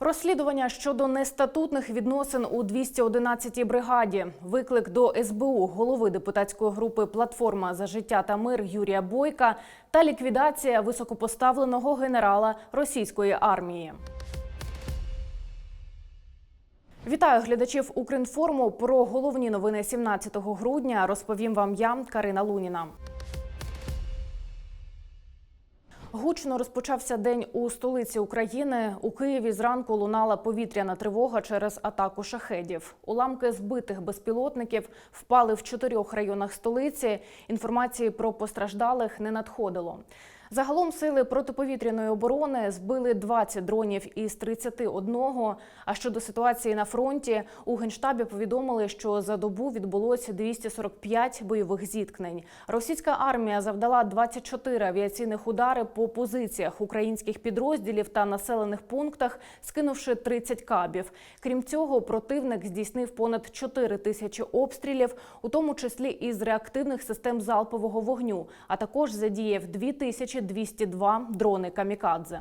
Розслідування щодо нестатутних відносин у 211-й бригаді. Виклик до СБУ голови депутатської групи Платформа за життя та мир Юрія Бойка та ліквідація високопоставленого генерала російської армії. Вітаю глядачів Укрінформу. Про головні новини 17 грудня розповім вам я, Карина Луніна. Гучно розпочався день у столиці України. У Києві зранку лунала повітряна тривога через атаку шахедів. Уламки збитих безпілотників впали в чотирьох районах столиці. Інформації про постраждалих не надходило. Загалом сили протиповітряної оборони збили 20 дронів із 31. А щодо ситуації на фронті, у генштабі повідомили, що за добу відбулося 245 бойових зіткнень. Російська армія завдала 24 авіаційних удари по позиціях українських підрозділів та населених пунктах, скинувши 30 кабів. Крім цього, противник здійснив понад 4 тисячі обстрілів, у тому числі із реактивних систем залпового вогню, а також задіяв 2202 дрони камікадзе.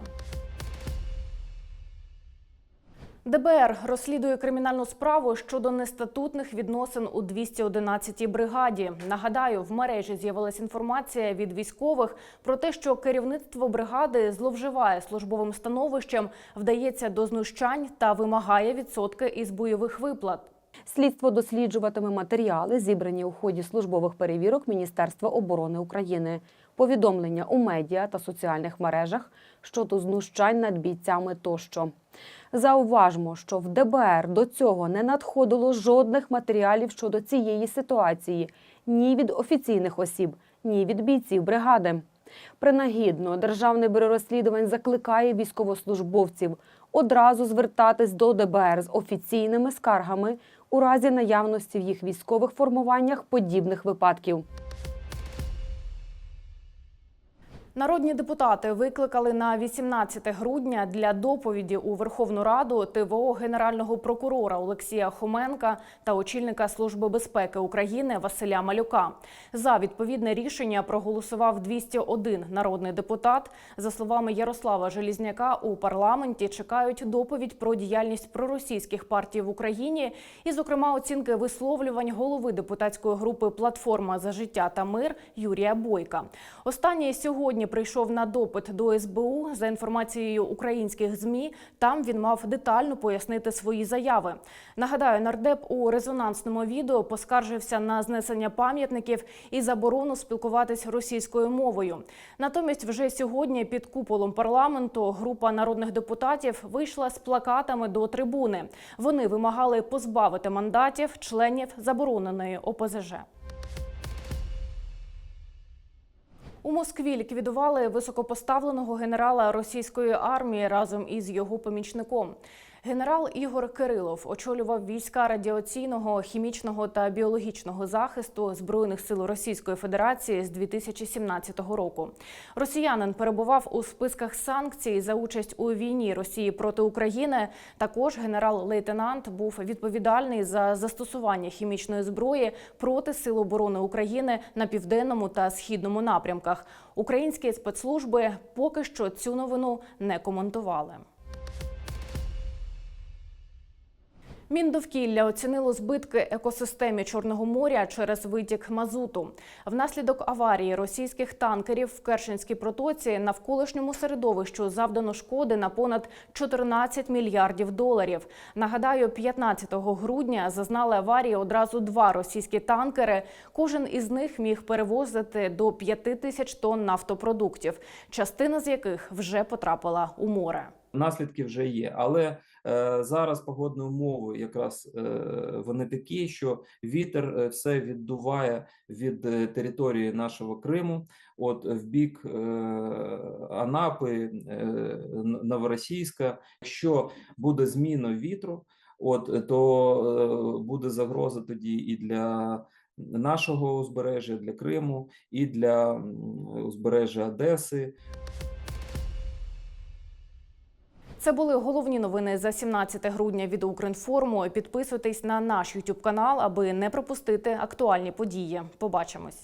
ДБР розслідує кримінальну справу щодо нестатутних відносин у 211-й бригаді. Нагадаю, в мережі з'явилася інформація від військових про те, що керівництво бригади зловживає службовим становищем, вдається до знущань та вимагає відсотки із бойових виплат. Слідство досліджуватиме матеріали, зібрані у ході службових перевірок Міністерства оборони України, повідомлення у медіа та соціальних мережах щодо знущань над бійцями тощо. Зауважмо, що в ДБР до цього не надходило жодних матеріалів щодо цієї ситуації ні від офіційних осіб, ні від бійців бригади. Принагідно, Державне бюро розслідувань закликає військовослужбовців одразу звертатись до ДБР з офіційними скаргами у разі наявності в їх військових формуваннях подібних випадків. Народні депутати викликали на 18 грудня для доповіді у Верховну Раду ТВО генерального прокурора Олексія Хоменка та очільника Служби безпеки України Василя Малюка. За відповідне рішення проголосував 201 народний депутат. За словами Ярослава Желізняка, у парламенті чекають доповідь про діяльність проросійських партій в Україні і, зокрема, оцінки висловлювань голови депутатської групи Платформа за життя та мир Юрія Бойка. Останній сьогодні прийшов на допит до СБУ. За інформацією українських змі, там він мав детально пояснити свої заяви. Нагадаю, нардеп у резонансному відео поскаржився на знесення пам'ятників і заборону спілкуватись російською мовою. Натомість, вже сьогодні під куполом парламенту група народних депутатів вийшла з плакатами до трибуни. Вони вимагали позбавити мандатів членів забороненої ОПЗЖ. У Москві ліквідували високопоставленого генерала російської армії разом із його помічником. Генерал Ігор Кирилов очолював війська радіаційного, хімічного та біологічного захисту збройних сил Російської Федерації з 2017 року. Росіянин перебував у списках санкцій за участь у війні Росії проти України. Також генерал-лейтенант був відповідальний за застосування хімічної зброї проти сил оборони України на південному та східному напрямках. Українські спецслужби поки що цю новину не коментували. Міндовкілля оцінило збитки екосистемі Чорного моря через витік мазуту. Внаслідок аварії російських танкерів в Керченській протоці навколишньому середовищу завдано шкоди на понад 14 мільярдів доларів. Нагадаю, 15 грудня зазнали аварії одразу два російські танкери. Кожен із них міг перевозити до 5 тисяч тонн нафтопродуктів, частина з яких вже потрапила у море. Наслідки вже є, але зараз погодні умови якраз е, вони такі, що вітер е, все віддуває від е, території нашого Криму, от в бік е, Анапи, е, Новоросійська. Якщо буде зміна вітру, от то е, буде загроза тоді і для нашого узбережжя, для Криму, і для узбережжя Одеси. Це були головні новини за 17 грудня від Укрінформу. Підписуйтесь на наш YouTube канал, аби не пропустити актуальні події. Побачимось.